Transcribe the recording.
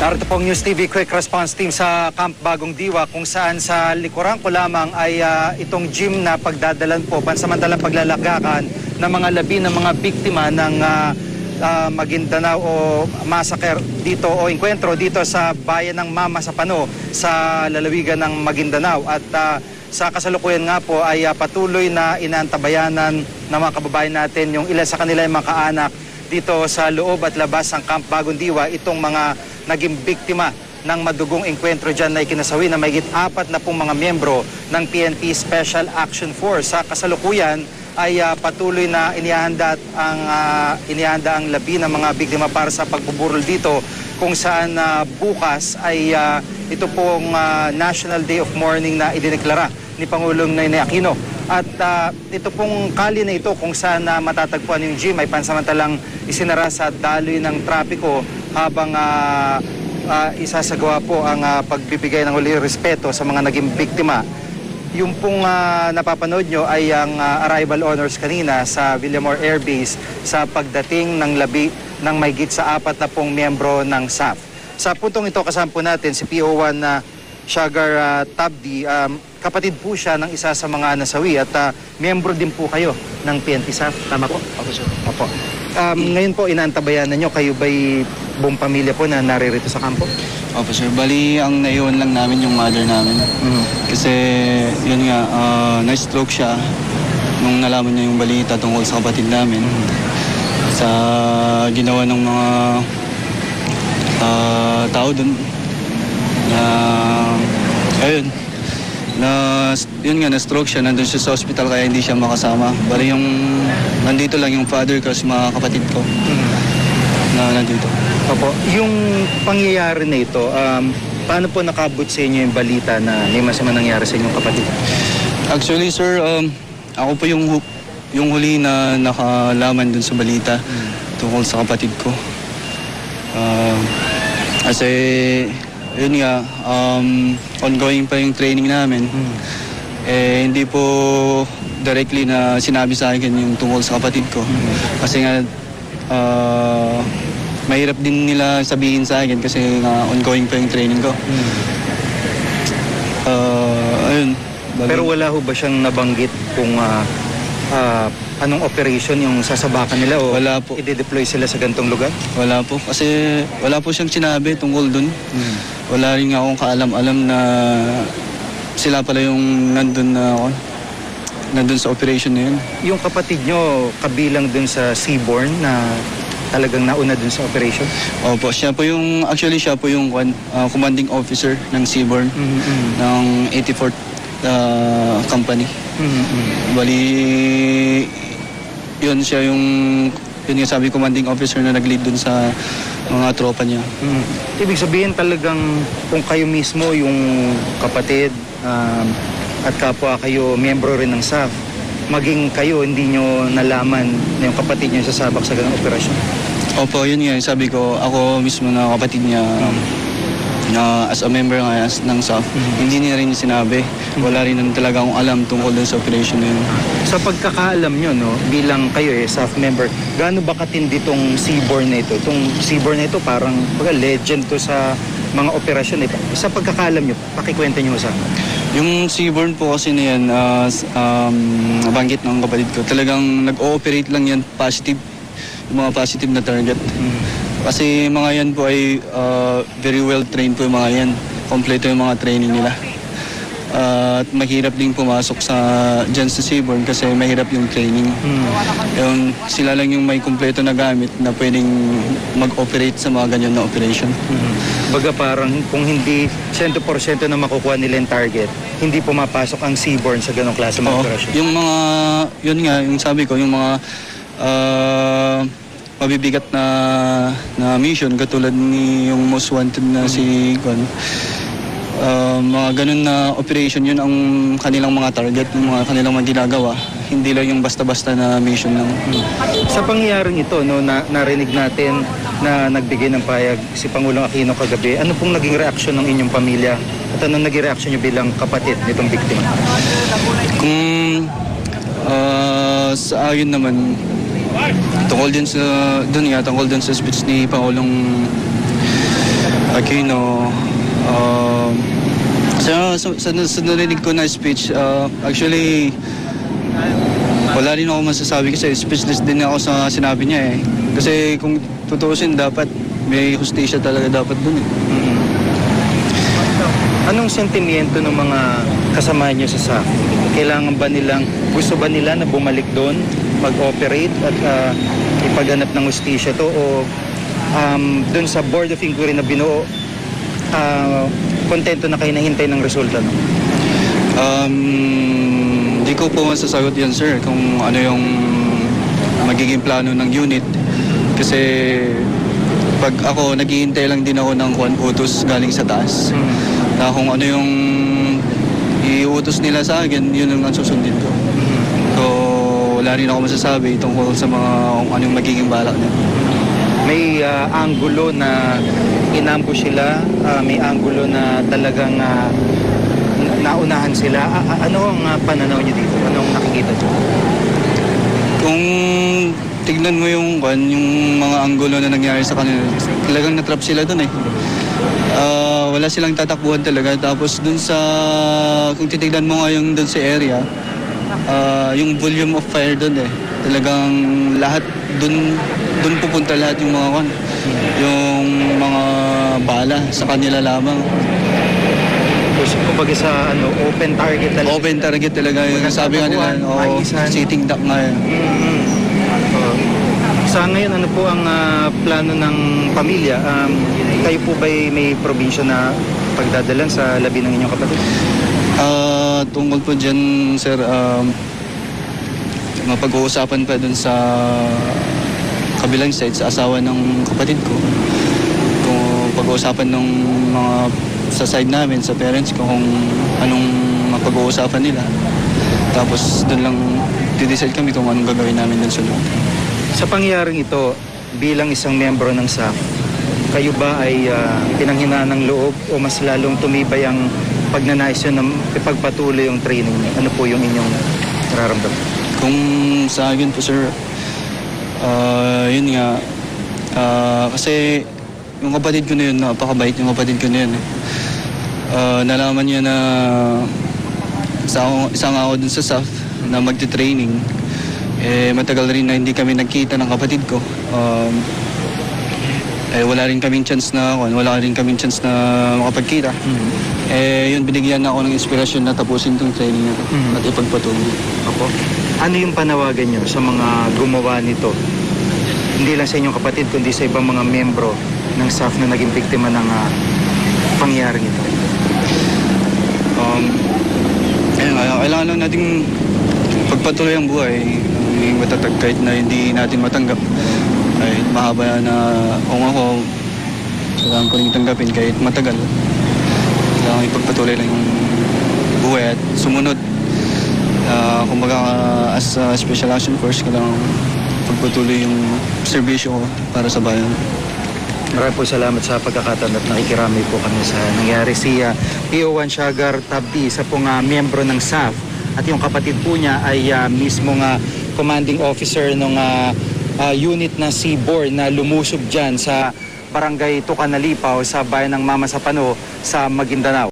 Narito pong News TV Quick Response Team sa Camp Bagong Diwa kung saan sa likuran ko lamang ay ah, itong gym na pagdadalan po pansamantalang paglalagakan ng mga labi ng mga biktima ng ah, ah, Maguindanao o massacre dito o enkwentro dito sa bayan ng Mama sa Pano sa lalawigan ng Maguindanao. At ah, sa kasalukuyan nga po ay ah, patuloy na inaantabayanan ng mga kababayan natin yung ilan sa kanila yung mga kaanak dito sa loob at labas ng Camp Bagong Diwa itong mga naging biktima ng madugong engkwentro dyan na ikinasawi na mayigit apat na pong mga miyembro ng PNP Special Action Force. Sa kasalukuyan ay ah, patuloy na inihanda ang ah, inihanda ang labi ng mga biktima para sa pagbuburol dito kung saan ah, bukas ay ah, ito pong ah, National Day of Mourning na idineklara ni Pangulong Noynoy Aquino. At ah, ito pong kali na ito kung saan na matatagpuan yung gym ay pansamantalang isinara sa daloy ng trapiko habang ah, ah, isasagawa po ang ah, pagbibigay ng uli respeto sa mga naging biktima. Yung pong ah, napapanood nyo ay ang ah, arrival honors kanina sa Villamore Air Base sa pagdating ng labi ng mahigit sa apat na pong miyembro ng SAF. Sa puntong ito kasama po natin si PO1 na Shagar ah, Tabdi. Um, kapatid po siya ng isa sa mga nasawi at ah, miyembro din po kayo ng PNP SAF. Tama po? Ako sir. Opo. Um, ngayon po, inaantabayanan nyo, kayo ba'y buong pamilya po na naririto sa kampo? Opo sir. Bali, ang naiwan lang namin yung mother namin. Mm. Kasi, yun nga, ah, na-stroke siya nung nalaman niya yung balita tungkol sa kapatid namin. Sa ginawa ng mga ah, tao dun. Na, ayun, na, yun nga, na-stroke siya. Nandun siya sa hospital kaya hindi siya makasama. Bali yung, nandito lang yung father ko, si mga kapatid ko na nandito. Opo. Yung pangyayari na ito, um, paano po nakabot sa inyo yung balita na may masama nangyari sa inyong kapatid? Actually, sir, um, ako po yung, hu- yung huli na nakalaman dun sa balita tungkol sa kapatid ko. Um, kasi, yun nga, um, ongoing pa yung training namin. Eh, hindi po directly na sinabi sa akin yung tungkol sa kapatid ko. Kasi nga, ah, mahirap din nila sabihin sa akin kasi nga ongoing pa yung training ko. Ah, ayun. Bali- Pero wala ho ba siyang nabanggit kung ah, ah, anong operation yung sasabakan nila o Wala po. i-deploy sila sa gantong lugar? Wala po. Kasi wala po siyang sinabi tungkol dun. Wala rin akong kaalam-alam na sila pala yung nandun na ako. Nandun sa operation na yun. Yung kapatid nyo kabilang dun sa Seaborn na talagang nauna dun sa operation? Opo, siya po yung, actually siya po yung ah, commanding officer ng Seaborn Mm-hmm. ng 84th ah, Company. Bali, yun siya yung, yun yung sabi commanding officer na nag-lead dun sa mga tropa niya. Mm. Ibig sabihin talagang kung kayo mismo yung kapatid um, at kapwa kayo miyembro rin ng SAF, maging kayo hindi nyo nalaman na yung kapatid nyo sasabak sa ganang operasyon. Opo, yun nga, sabi ko, ako mismo na kapatid niya, na as a member nga as, ng SAF, hindi niya rin sinabi. Wala rin talaga akong alam tungkol dun sa operation na yun. Sa pagkakaalam nyo, no, bilang kayo eh, SAF member, gaano ba katindi tong Seaborn na ito? Itong Seaborn na ito parang baga, legend to sa mga operasyon. Eh. Sa pagkakaalam nyo, pakikwenta nyo sa akin. Yung Seaborn po kasi na yan, s- um, nabanggit ng kapatid ko, talagang nag-ooperate lang yan positive, yung mga positive na target. Kasi mga yan po ay ah, very well trained po yung mga yan. Kompleto yung mga training nila. Ah, at mahirap din pumasok sa dyan sa Seaborn kasi mahirap yung training. Yung, sila lang yung may kompleto na gamit na pwedeng mag-operate sa mga ganyan na operation. Baga parang kung hindi 100% na makukuha nila yung target, hindi pumapasok ang Seaborn sa ganong klase ng Oo, operasyon. yung mga, yun nga, yung sabi ko, yung mga ah, mabibigat na na mission katulad ni yung most wanted na si Gon. Ah, mga ganun na operation yun ang kanilang mga target, yung mga kanilang mga ginagawa. Hindi lang yung basta-basta na mission lang. Sa pangyayaring ito, no, na, narinig natin na nagbigay ng payag si Pangulong Aquino kagabi, ano pong naging reaksyon ng inyong pamilya? At anong naging reaksyon nyo bilang kapatid nitong biktima? Kung ah, sa akin naman, tungkol din sa, dun nga, tungkol din sa speech ni Pangulong Aquino. Um, sa, sa, sa, sa narinig ko na speech, uh, actually, wala rin ako masasabi kasi speechless din ako sa sinabi niya eh. Kasi kung tutuusin, dapat may hustisya talaga dapat dun eh. Anong sentimiento ng mga kasama niyo sa SAF? Kailangan ba nilang, gusto ba nila na bumalik doon, mag-operate at ah, ipaghanap ng justisya to o um, doon sa Board of Inquiry na binuo, ah, kontento na kayo na hintay ng resulta? No? Um, di ko po masasagot yan sir kung ano yung magiging plano ng unit. Kasi pag ako, naghihintay lang din ako ng kuwan utos galing sa taas. Na kung ano yung iutos nila sa akin, yun ang susundin ko. So, wala rin ako masasabi tungkol sa mga kung ano yung magiging balak nila. May ah, anggulo na inambush sila, ah, may anggulo na talagang na- naunahan sila. A- a- ano ang ah, pananaw niyo dito? Anong nakikita niyo? Kung tignan mo yung kwan, yung mga anggulo na nangyari sa kanila, talagang natrap sila doon eh. Ah, wala silang tatakbuhan talaga. Tapos dun sa, kung titignan mo nga yung dun sa area, ah, yung volume of fire dun eh. Talagang lahat dun, dun pupunta lahat yung mga kwan. Yung mga bala sa kanila lamang. Kasi kumbaga sa ano, open target talaga. Open target talaga yung sabi nga nila. maisan. sitting duck nga yan. Mm. Oh. Sa ngayon, ano po ang ah, plano ng pamilya? Um, kayo po ba may probinsya na pagdadalan sa labi ng inyong kapatid? Tungkol po dyan, sir, um, mapag-uusapan pa dun sa kabilang side, sa asawa ng kapatid ko. Kung pag-uusapan ng mga sa side namin, sa parents ko, kung anong mapag-uusapan nila. Tapos dun lang didecide kami kung anong gagawin namin dun sa loob. Sa pangyayaring ito, bilang isang membro ng SAF, kayo ba ay ah, pinanghinaan ng loob o mas lalong tumibay ang pagnanais yun ipagpatuloy yung training niyo? Ano po yung inyong nararamdaman? Kung sa akin po sir, ah, yun nga, ah, kasi yung kapatid ko na yun, napakabait yung kapatid ko na yun. Eh. Ah, nalaman niya na isa, ako, isa nga ako dun sa staff na magte-training. Eh, matagal rin na hindi kami nagkita ng kapatid ko. Um, eh, wala rin kaming chance na, wala rin kaming chance na makapagkita. Eh, yun, binigyan na ako ng inspirasyon na tapusin tong training na to Mhm. at ipagpatuloy. Opo. Ano yung panawagan nyo sa mga gumawa nito? Hindi lang sa inyong kapatid, kundi sa ibang mga membro ng staff na naging biktima ng ah, pangyayaring ito. Um, ayun, nga, kailangan lang nating pagpatuloy ang buhay. Maging matatag kahit na hindi natin matanggap. Kahit mahaba na kung ako, kailangan ko rin tanggapin kahit matagal. Kailangan ipagpatuloy lang yung buhay at sumunod. Uh, kumbaga, uh, as a special action force, kailangan pagpatuloy yung serbisyo ko para sa bayan. Maraming po salamat sa pagkakataon at nakikiramay po kami sa nangyari. Si ah, PO1 Shagar Tabdi, isa pong ah, miyembro ng SAF at yung kapatid po niya ay ah, mismo nga commanding officer ng ah, ah, unit na Seaboard na lumusob dyan sa barangay Tucanalipaw sa bayan ng Mama Sapano sa Maguindanao.